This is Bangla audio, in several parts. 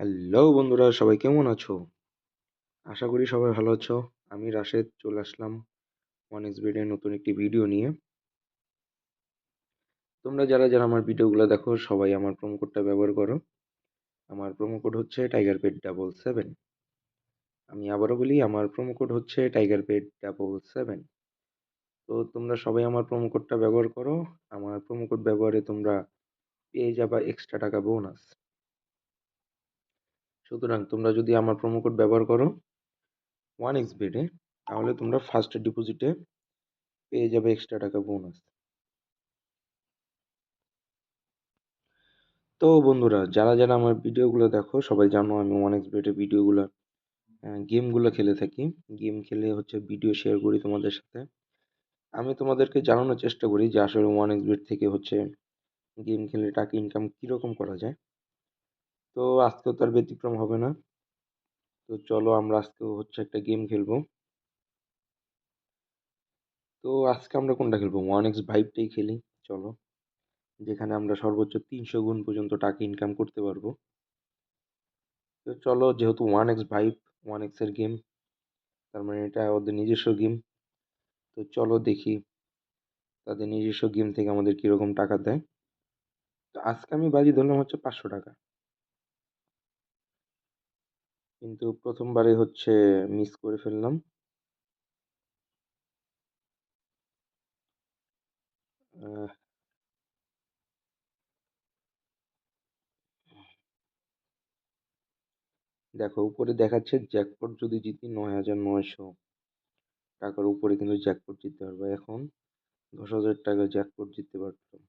হ্যালো বন্ধুরা, সবাই কেমন আছো? আশা করি সবাই ভালো আছো। আমি রাশেদ, চলে আসলাম ওয়ান এক্স বেডের নতুন একটি ভিডিও নিয়ে। তোমরা যারা যারা আমার ভিডিওগুলো দেখো, সবাই আমার প্রোমো কোডটা ব্যবহার করো। আমার প্রোমো কোড হচ্ছে টাইগার পেড ডাবল সেভেন আমি আবারও বলি, আমার প্রোমো কোড হচ্ছে টাইগার পেড ডাবল সেভেন তো তোমরা সবাই আমার প্রোমো কোডটা ব্যবহার করো। আমার প্রোমো কোড ব্যবহারে তোমরা পেয়ে যাবা এক্সট্রা টাকা বোনাস সুতরাং তোমরা যদি আমার প্রোমো কোড ব্যবহার করো ওয়ান এক্স বেডে তাহলে তোমরা ফার্স্ট ডিপোজিটে পেয়ে যাবে এক্সট্রা টাকা বোনাস তো বন্ধুরা, যারা যারা আমার ভিডিওগুলো দেখো, সবাই জানো আমি ওয়ান এক্স বেডে ভিডিওগুলো গেমগুলো খেলে থাকি। গেম খেলে হচ্ছে ভিডিও শেয়ার করি তোমাদের সাথে। আমি তোমাদেরকে জানানোর চেষ্টা করি যে আসলে ওয়ান এক্স বেড থেকে হচ্ছে গেম খেলে টাকা ইনকাম কীরকম করা যায়। তো আজকেও তার ব্যতিক্রম হবে না। তো চলো আমরা আজকেও হচ্ছে একটা গেম খেলব। তো আজকে আমরা কোনটা খেলব? ওয়ান এক্স ভাইভটাই খেলি, চলো। যেখানে আমরা সর্বোচ্চ তিনশো গুণ পর্যন্ত টাকা ইনকাম করতে পারব। তো চলো, যেহেতু ওয়ান এক্স ভাইভ ওয়ান এক্সের গেম তার মানে এটা ওদের নিজস্ব গেম তো চলো দেখি তাদের নিজস্ব গেম থেকে আমাদের কীরকম টাকা দেয়। তো আজকে আমি বাজি ধরলাম হচ্ছে পাঁচশো টাকা। কিন্তু প্রথমবারে হচ্ছে মিস করে ফেললাম। দেখো, উপরে দেখাচ্ছে জ্যাকপট যদি জিতি নয় হাজার নয়শো টাকার উপরে কিন্তু জ্যাকপট জিততে পারব। এখন দশ হাজার টাকা জ্যাকপট জিততে পারতাম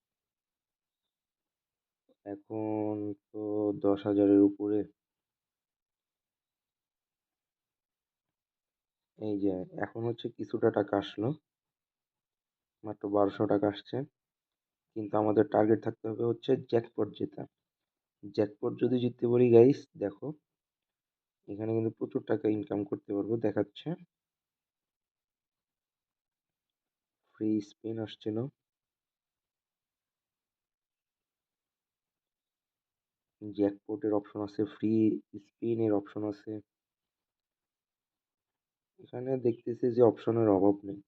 এখন তো দশ হাজারের উপরে এই যে, এখন হচ্ছে কিছুটা টাকা আসলো। মাত্র বারোশো টাকা আসছে। কিন্তু আমাদের টার্গেট থাকতে হবে হচ্ছে জ্যাকপট জেতা জ্যাকপট যদি জিততে পারি গাইস দেখো, এখানে কিন্তু প্রচুর টাকা ইনকাম করতে পারব, দেখাচ্ছে। ফ্রি স্পিন আসছিল। জ্যাকপটের অপশন আছে ফ্রি স্পিনের অপশন আছে। এখানে দেখতেছি যে অপশনের অভাব নেই।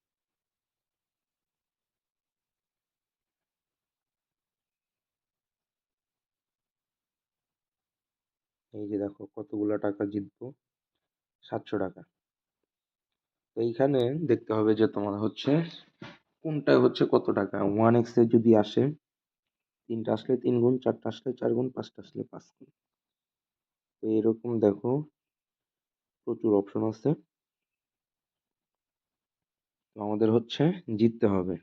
এই যে দেখো কতগুলো টাকা জিতবো? সাতশো টাকা। তো এইখানে দেখতে হবে যে তোমার হচ্ছে কোনটা হচ্ছে কত টাকা? ওয়ান এক্সে যদি আসে, তিনটা আসলে তিন গুণ, চারটা আসলে চার গুণ, পাঁচটা আসলে পাঁচ গুণ। তো এরকম দেখো প্রচুর অপশন আছে। তো আমাদের হচ্ছে জিততে হবে।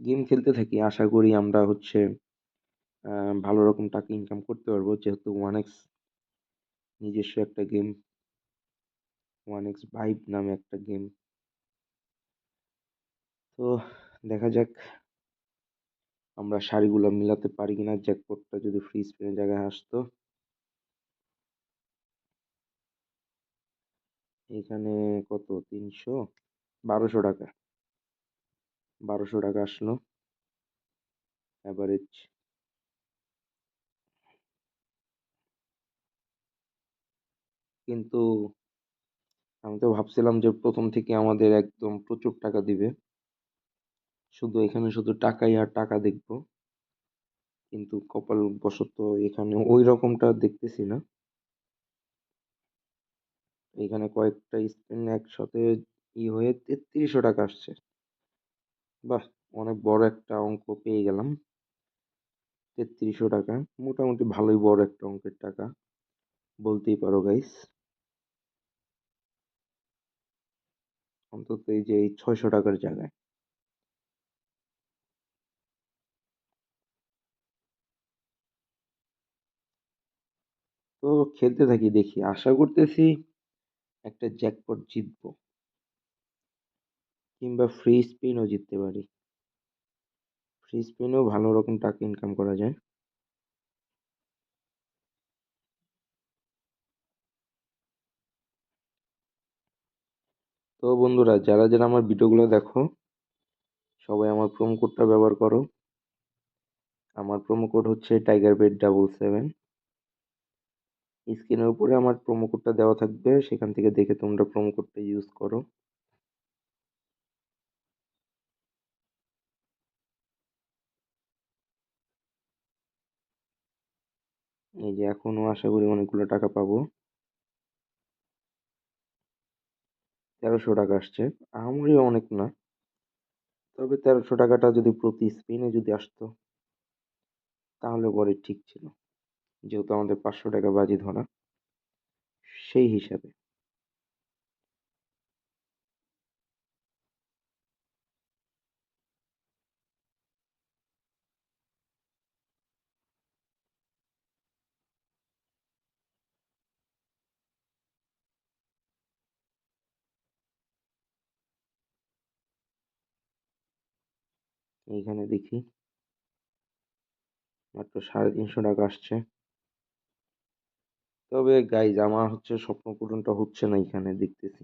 গেম খেলতে থাকি, আশা করি আমরা হচ্ছে ভালো রকম টাকা ইনকাম করতে পারব। যেহেতু ওয়ান এক্স নিজস্ব একটা গেম ওয়ান এক্স ভাইভ নামে একটা গেম তো দেখা যাক, আমরা শাড়িগুলো মিলাতে পারি কিনা। জ্যাকপটটা যদি ফ্রি স্পিনের জায়গায় আসতো। এখানে কত? তিনশো? বারোশো টাকা। বারোশো টাকা আসলো। অ্যাভারেজ কিন্তু আমি তো ভাবছিলাম যে প্রথম থেকে আমাদের একদম প্রচুর টাকা দিবে। শুধু এখানে শুধু টাকাই আর টাকা দেখব। কিন্তু কপাল বশত এখানে ওই রকমটা দেখতেছি না। এখানে কয়েকটা স্পিন একসাথে ই হয়ে তেত্রিশশো টাকা আসছে। বাহ! অনেক বড় একটা অঙ্ক পেয়ে গেলাম। তেত্রিশশো টাকা। মোটামুটি ভালোই বড় একটা অঙ্কের টাকা। বলতেই পারো গাইস অন্তত এই যে এই ছয়শো টাকার জায়গায়। তো খেলতে থাকি, দেখি। আশা করতেছি একটা জ্যাকপট জিতবো। কিংবা ফ্রি স্পিনও জিততে পারি। ফ্রি স্পিনেও ভালো রকম টাকা ইনকাম করা যায়। তো বন্ধুরা, যারা যারা আমার ভিডিওগুলো দেখো, সবাই আমার প্রোমো কোডটা ব্যবহার করো। আমার প্রোমো কোড হচ্ছে টাইগার বেড ডাবল সেভেন স্ক্রিনের উপরে আমার প্রোমো কোডটা দেওয়া থাকবে, সেখান থেকে দেখে তোমরা প্রোমো কোডটা ইউজ করো। এই যে এখনও আশা করি অনেকগুলো টাকা পাবো। তেরোশো টাকা আসছে। আমারই অনেক না। তবে তেরোশো টাকাটা যদি প্রতি স্পিনে যদি আসতো, তাহলে পরে ঠিক ছিল। যেহেতু আমাদের পাঁচশো টাকা বাজি ধরা, সেই হিসাবে। এইখানে দেখি মাত্র সাড়ে তিনশো টাকা আসছে। তবে গাইজ আমার হচ্ছে স্বপ্ন পূরণটা হচ্ছে না এখানে দেখতেছি।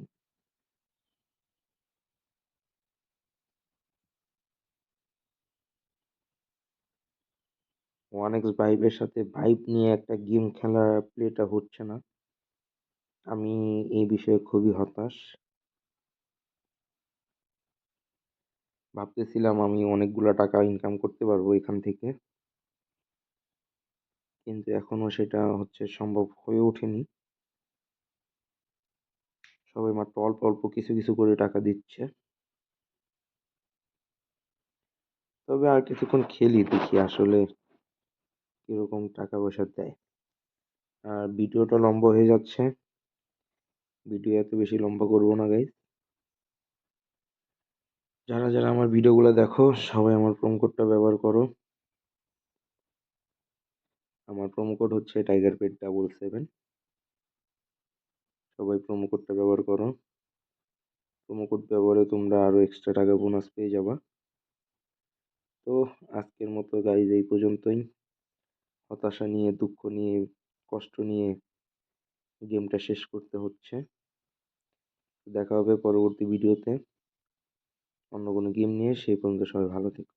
ওয়ান এক্স ভাইবের সাথে ভাইব নিয়ে একটা গেম খেলার প্লেটা হচ্ছে না। আমি এই বিষয়ে খুবই হতাশ। ভাবতেছিলাম আমি অনেকগুলো টাকা ইনকাম করতে পারব এখান থেকে। কিন্তু এখনও সেটা হচ্ছে সম্ভব হয়ে ওঠেনি। সবাই মাত্র অল্প অল্প কিছু কিছু করে টাকা দিচ্ছে। তবে আর কিছুক্ষণ খেলি, দেখি আসলে কীরকম টাকা পয়সা দেয়। আর ভিডিওটা লম্বা হয়ে যাচ্ছে। ভিডিও এত বেশি লম্বা করব না গাইজ যারা যারা আমার ভিডিওগুলো দেখো, সবাই আমার প্রোমো কোডটা ব্যবহার করো। আমার প্রোমো কোড হচ্ছে টাইগার পেট ডাবল সেভেন সবাই প্রোমো কোডটা ব্যবহার করো। প্রোমো কোড ব্যবহারে তোমরা আরও এক্সট্রা টাকা বোনাস পেয়ে যাবা। তো আজকের মতো গাইজ এই পর্যন্তই। হতাশা নিয়ে, দুঃখ নিয়ে, কষ্ট নিয়ে গেমটা শেষ করতে হচ্ছে। দেখা হবে পরবর্তী ভিডিওতে অন্য কোনো গেম নিয়ে, সেই পর্যন্ত সবাই ভালো থেকো।